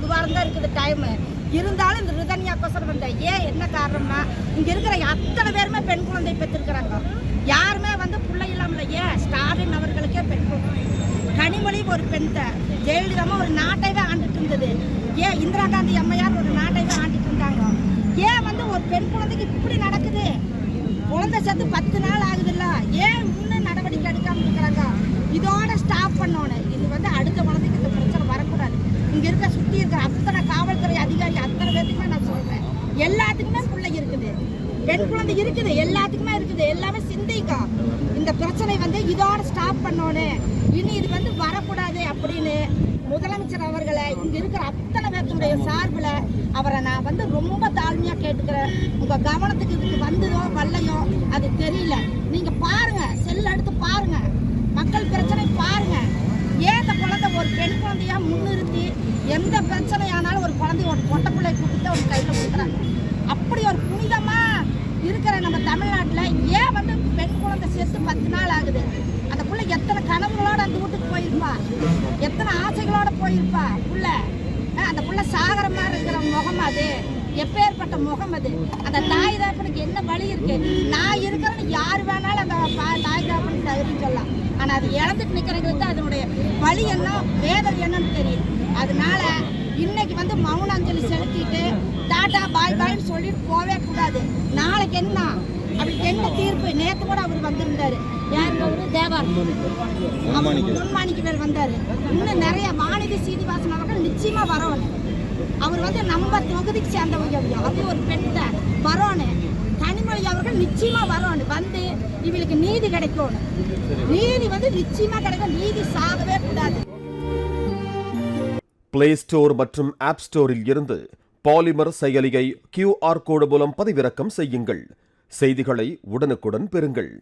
மாசம் ஒரு வாரம் தான் இருக்குது டைமு இருந்தாலும் இந்த ரிதன்யா ரிதன்யாக்கோசரம் வந்த ஏன் என்ன காரணம்னா இங்கே இருக்கிற அத்தனை பேருமே பெண் குழந்தை பெற்றிருக்கிறாங்க. யாருமே வந்து பிள்ளை இல்லாமல் ஏன்? ஸ்டாலின் அவர்களுக்கே பெண் குழந்தை. கனிமொழி ஒரு பெண் தான் ஜெயலலிதாமா ஒரு நாட்டைவே ஆண்டுட்டு இருந்தது. ஏன் இந்திரா காந்தி அம்மையார் ஒரு நாட்டைவே ஆண்டுட்டு இருந்தாங்க? ஏன் வந்து ஒரு பெண் குழந்தைக்கு இப்படி நடக்குது? குழந்தை சேர்த்து பத்து நாள் ஆகுதுல்ல. ஏன் இன்னும் நடவடிக்கை எடுக்காமல் இருக்கிறாங்க? இதோட ஸ்டாப் பண்ணோன்னு இது வந்து அடுத்த குழந்தைக்கு இங்க இருக்க சுத்தி இருக்கிற அத்தனை காவல்துறை அதிகாரி அத்தனை பேருக்குமே நான் சொல்றேன். எல்லாத்துக்குமே பிள்ளை இருக்குது. பெண் குழந்தை இருக்குது எல்லாத்துக்குமே இருக்குது. எல்லாமே சிந்திக்கும் இந்த பிரச்சனை வந்து இதோட ஸ்டாப் பண்ணணும் இனி இது வந்து வரக்கூடாது அப்படின்னு முதலமைச்சர் அவர்களை இங்க இருக்கிற அத்தனை பேர்த்துடைய சார்பில் அவரை நான் வந்து ரொம்ப தாழ்மையா கேட்டுக்கிறேன். உங்க கவனத்துக்கு இதுக்கு வந்ததோ வரலையோ அது தெரியல நீங்க பாருங்க செல் எடுத்து பாருங்க மக்கள் பிரச்சனை பாருங்க ஏன் இந்த குழந்தை ஒரு பெண் குழந்தையா முன்னிறுத்தி எந்த பிரச்சனையானாலும் ஒரு குழந்தை ஒரு பொட்டை பிள்ளை கூப்பிட்டு ஒரு கையில் கொடுக்குறாங்க. அப்படி ஒரு புனிதமாக இருக்கிற நம்ம தமிழ்நாட்டில் ஏன் வந்து பெண் குழந்தை சேர்த்து பத்து நாள் ஆகுது? அந்த பிள்ளை எத்தனை கனவுகளோட அந்த வீட்டுக்கு போயிருப்பா? எத்தனை ஆசைகளோட போயிருப்பா பிள்ளை? அந்த பிள்ளை சாகர மாதிரி இருக்கிற முகம் அது. எப்பேற்பட்ட முகம் அது. அந்த தாய் தாப்பனுக்கு என்ன வழி இருக்கு? நான் இருக்கிறேன்னு யார் வேணாலும் அந்த பா- தாய் தாப்பனுக்கு தகுதி சொல்லலாம். ஆனா அது இழந்துட்டு நிக்கிறவங்களுக்கு தான் அதனுடைய வழி என்ன வேதனை என்னன்னு தெரியும். அதனால இன்னைக்கு வந்து மௌன அஞ்சலி செலுத்திட்டு டாடா பாய் பாய்னு சொல்லிட்டு போவே கூடாது. நாளைக்கு என்ன அவருக்கு என்ன தீர்ப்பு? நேத்து கூட அவர் வந்திருந்தாரு. யாருங்க அவரு? தேவார் பொன்மாணிக்கு பேர் வந்தாரு. இன்னும் நிறைய வானதி சீனிவாசன் அவர்கள் நிச்சயமா வரணும் அவர் வந்து நம்ம தொகுதிக்கு சேர்ந்தவங்க. அது ஒரு பெண் தான் வரணும் கனிமொழி அவர்கள் நிச்சயமா வரணும் வந்து இவளுக்கு நீதி கிடைக்கணும். நீதி வந்து நிச்சயமா கிடைக்கும். நீதி சாகவே கூடாது. பிளே ஸ்டோர் மற்றும் ஆப் ஸ்டோரில் இருந்து பாலிமர் செயலியை கியூஆர் கோடு மூலம் பதிவிறக்கம் செய்யுங்கள். செய்திகளை உடனுக்குடன் பெறுங்கள்.